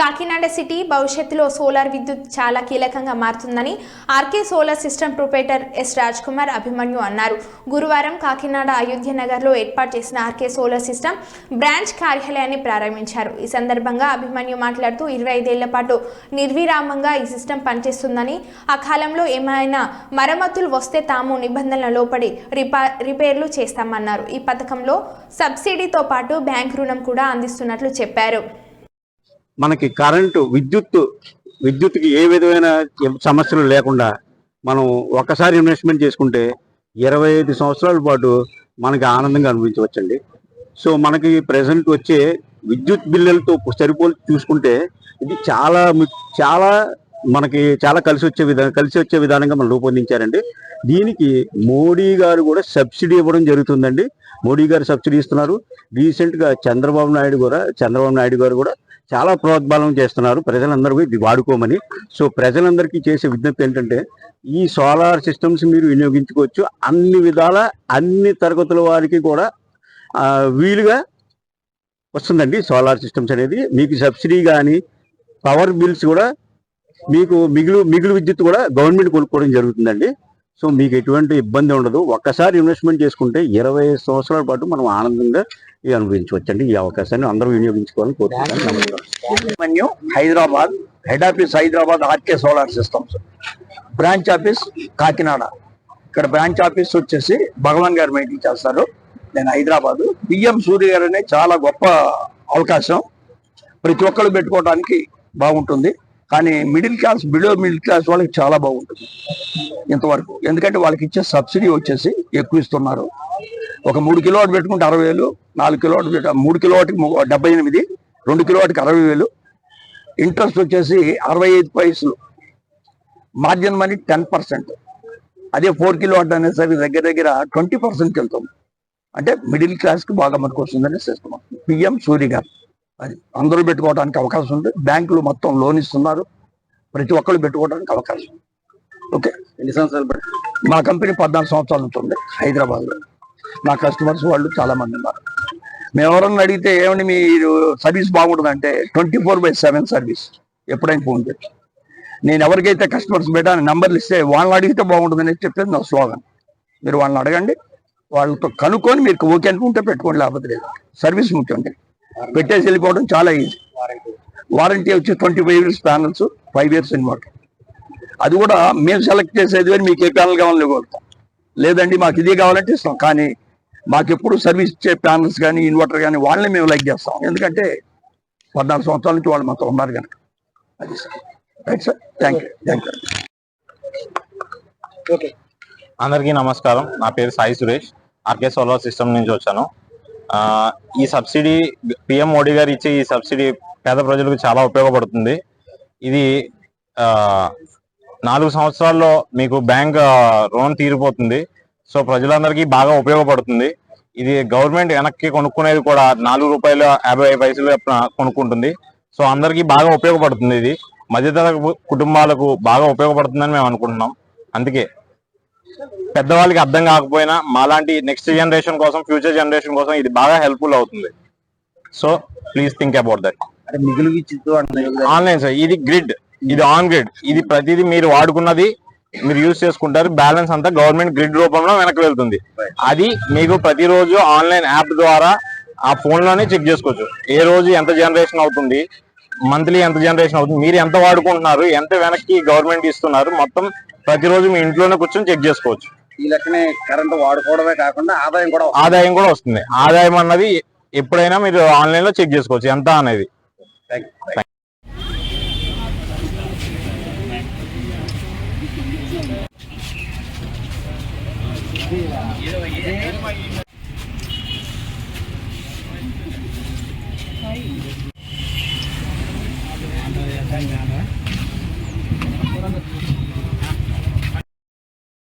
Kakinada city భవిష్యత్తులో solar విద్యుత్ చాలా కీలకంగా మారుతుందని RK solar system proprietor S Raj Kumar Abhimanyu అన్నారు. గురువారం కాకినాడ అయోధ్య నగర్లో ఏర్పాటు చేసిన ఆర్కే సోలార్ సిస్టమ్ బ్రాంచ్ కార్యాలయాన్ని ప్రారంభించారు. ఈ సందర్భంగా అభిమన్యు మాట్లాడుతూ ఇరవై ఐదేళ్ళ పాటు నిర్విరామంగా ఈ సిస్టమ్ పనిచేస్తుందని ఆ కాలంలో ఏమైనా మరమ్మతులు వస్తే తాము నిబంధనల లోపడి రిపా రిపేర్లు చేస్తామన్నారు. ఈ పథకంలో సబ్సిడీతో పాటు బ్యాంక్ రుణం కూడా అందిస్తున్నట్లు చెప్పారు. మనకి కరెంటు విద్యుత్ విద్యుత్కి ఏ విధమైన సమస్యలు లేకుండా మనం ఒక్కసారి ఇన్వెస్ట్మెంట్ చేసుకుంటే ఇరవై ఐదు సంవత్సరాల పాటు మనకి ఆనందంగా అనిపించవచ్చండి. సో మనకి ప్రజెంట్ వచ్చే విద్యుత్ బిల్లులతో సరిపోల్చి చూసుకుంటే ఇది చాలా చాలా మనకి చాలా కలిసి వచ్చే విధానం కలిసి వచ్చే విధానంగా మనం రూపొందించారండి దీనికి మోడీ గారు కూడా సబ్సిడీ ఇవ్వడం జరుగుతుందండి. మోడీ గారు సబ్సిడీ ఇస్తున్నారు. రీసెంట్గా చంద్రబాబు నాయుడు కూడా చంద్రబాబు నాయుడు గారు కూడా చాలా ప్రోద్బలం చేస్తున్నారు. ప్రజలందరూ ఇది వాడుకోమని. సో ప్రజలందరికీ చేసే విజ్ఞప్తి ఏంటంటే ఈ సోలార్ సిస్టమ్స్ మీరు వినియోగించుకోవచ్చు. అన్ని విధాల అన్ని తరగతుల వారికి కూడా వీలుగా వస్తుందండి సోలార్ సిస్టమ్స్ అనేది. మీకు సబ్సిడీ కానీ పవర్ బిల్స్ కూడా మీకు మిగులు మిగులు విద్యుత్ కూడా గవర్నమెంట్ కొనుక్కోవడం జరుగుతుందండి. సో మీకు ఎటువంటి ఇబ్బంది ఉండదు. ఒక్కసారి ఇన్వెస్ట్మెంట్ చేసుకుంటే ఇరవై ఐదు సంవత్సరాల పాటు మనం ఆనందంగా అనుభవించవచ్చు అనుభవించవచ్చండి. ఈ అవకాశాన్ని అందరూ వినియోగించుకోవాలని కోరుకుంటున్నాను. Hyderabad head office Hyderabad RK solar systems. Branch office Kakinada. ఇక్కడ బ్రాంచ్ ఆఫీస్ వచ్చేసి భగవాన్ గారు మెయింటైన్ చేస్తారు. నేను హైదరాబాద్. బిఎం సూర్య గారు చాలా గొప్ప అవకాశం. ప్రతి ఒక్కరు పెట్టుకోవడానికి బాగుంటుంది. కానీ middle class below middle class వాళ్ళకి చాలా బాగుంటుంది. ఇంతవరకు. ఎందుకంటే వాళ్ళకి ఇచ్చే సబ్సిడీ వచ్చేసి ఎక్కువ ఇస్తున్నారు. ఒక మూడు కిలోవాట్ పెట్టుకుంటే అరవై వేలు నాలుగు కిలోవాట్ పెట్ట మూడు కిలోవాట్కి డెబ్బై ఎనిమిది రెండు కిలోవాట్కి అరవై వేలు. ఇంట్రెస్ట్ వచ్చేసి అరవై ఐదు పైసలు. మార్జిన్ మనీ టెన్ పర్సెంట్ అదే ఫోర్ కిలో వాట్ అనేసరికి దగ్గర దగ్గర ట్వంటీ పర్సెంట్కి వెళ్తాం. అంటే మిడిల్ క్లాస్కి బాగా మనకు వస్తుందని సిస్టమ్ పిఎం సూర్య గారు. అది అందరూ పెట్టుకోవడానికి అవకాశం ఉంది. బ్యాంకులు మొత్తం లోన్ ఇస్తున్నారు. ప్రతి ఒక్కరు పెట్టుకోవడానికి అవకాశం ఉంది. ఓకే. ఎన్ని సంవత్సరాలు మా కంపెనీ పద్నాలుగు సంవత్సరాల నుంచి ఉంది హైదరాబాద్లో. మా కస్టమర్స్ వాళ్ళు చాలా మంది ఉన్నారు. మేము ఎవరన్నా అడిగితే ఏమండి మీరు సర్వీస్ బాగుంటుందంటే twenty four by seven service. ఎప్పుడైనా ఫోన్ చేసి. నేను ఎవరికైతే కస్టమర్స్ పెట్టాను నంబర్లు ఇస్తే వాళ్ళని అడిగితే బాగుంటుందని చెప్పేది నా స్లోగన్. మీరు వాళ్ళని అడగండి. వాళ్ళతో కనుక్కొని మీరు ఓకే అనుకుంటే పెట్టుకోండి లేకపోతే లేదు. సర్వీస్ ముఖ్యం పెట్టేసి వెళ్ళిపోవడం చాలా ఈజీ వారంటీ వచ్చి twenty five years panels five years inverter అది కూడా మేము సెలెక్ట్ చేసేది కానీ మీకు ఏ ప్యానల్ కావాలని కోరుతాం. లేదండి మాకు ఇదే కావాలంటే ఇస్తాం. కానీ మాకు ఎప్పుడు సర్వీస్ ఇచ్చే ప్యానల్స్ కానీ ఇన్వర్టర్ కానీ వాళ్ళని మేము లైక్ చేస్తాం. ఎందుకంటే పద్నాలుగు సంవత్సరాల నుంచి వాళ్ళు మాతో ఉన్నారు కనుక. అది sir. Right sir thank you thank you అందరికీ నమస్కారం. నా పేరు Sai Suresh. RK solar system నుంచి వచ్చాను. ఈ సబ్సిడీ పిఎం మోడీ గారు ఇచ్చే ఈ సబ్సిడీ పేద ప్రజలకు చాలా ఉపయోగపడుతుంది. ఇది నాలుగు సంవత్సరాల్లో మీకు బ్యాంక్ రుణం తీరిపోతుంది. సో ప్రజలందరికీ బాగా ఉపయోగపడుతుంది. ఇది గవర్నమెంట్ వెనక్కి కొనుక్కునేది కూడా నాలుగు రూపాయల యాభై పైసలు కొనుక్కుంటుంది. సో అందరికీ బాగా ఉపయోగపడుతుంది ఇది. మధ్యతరగతి కుటుంబాలకు బాగా ఉపయోగపడుతుందని మేము అనుకుంటున్నాం. అందుకే పెద్దవాళ్ళకి అర్థం కాకపోయినా మాలాంటి నెక్స్ట్ జనరేషన్ కోసం ఫ్యూచర్ జనరేషన్ కోసం ఇది బాగా హెల్ప్ఫుల్ అవుతుంది. So please think about that online sir ఇది గ్రిడ్ ఇది ఆన్ గ్రిడ్ ఇది ప్రతిదీ మీరు వాడుకున్నది మీరు యూజ్ చేసుకుంటారు. బ్యాలెన్స్ అంతా గవర్నమెంట్ గ్రిడ్ రూపంలో వెనక్కి వెళ్తుంది. అది మీకు ప్రతిరోజు ఆన్లైన్ యాప్ ద్వారా ఆ ఫోన్లోనే చెక్ చేసుకోవచ్చు. ఏ రోజు ఎంత జనరేషన్ అవుతుంది? మంత్లీ ఎంత జనరేషన్ అవుతుంది? మీరు ఎంత వాడుకుంటున్నారు? ఎంత వెనక్కి గవర్నమెంట్ ఇస్తున్నారు? మొత్తం ప్రతిరోజు మీ ఇంట్లోనే కూర్చొని చెక్ చేసుకోవచ్చు. ఈ లెక్కనే కరెంట్ వాడుకోవడమే కాకుండా ఆదాయం కూడా ఆదాయం కూడా వస్తుంది. ఆదాయం అన్నది ఎప్పుడైనా మీరు ఆన్లైన్లో చెక్ చేసుకోవచ్చు. ఎంత అనేది.